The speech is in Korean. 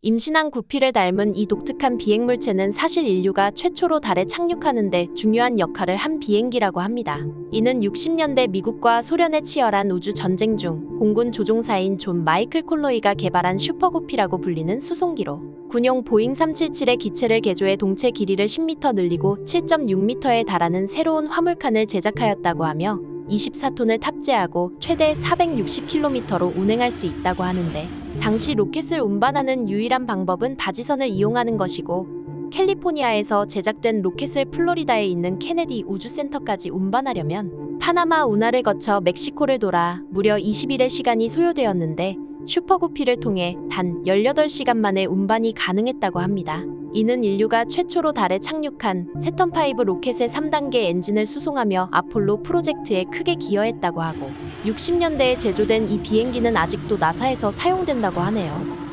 임신한 구피를 닮은 이 독특한 비행물체는 사실 인류가 최초로 달에 착륙하는데 중요한 역할을 한 비행기라고 합니다. 이는 60년대 미국과 소련의 치열한 우주 전쟁 중 공군 조종사인 존 마이클 콜로이가 개발한 슈퍼구피라고 불리는 수송기로 군용 보잉 377의 기체를 개조해 동체 길이를 10m 늘리고 7.6m에 달하는 새로운 화물칸을 제작하였다고 하며 24톤을 탑재하고 최대 460km로 운행할 수 있다고 하는데 당시 로켓을 운반하는 유일한 방법은 바지선을 이용하는 것이고 캘리포니아에서 제작된 로켓을 플로리다에 있는 케네디 우주센터까지 운반하려면 파나마 운하를 거쳐 멕시코를 돌아 무려 20일의 시간이 소요되었는데 슈퍼구피를 통해 단 18시간 만에 운반이 가능했다고 합니다. 이는 인류가 최초로 달에 착륙한 세턴5 로켓의 3단계 엔진을 수송하며 아폴로 프로젝트에 크게 기여했다고 하고 60년대에 제조된 이 비행기는 아직도 나사에서 사용된다고 하네요.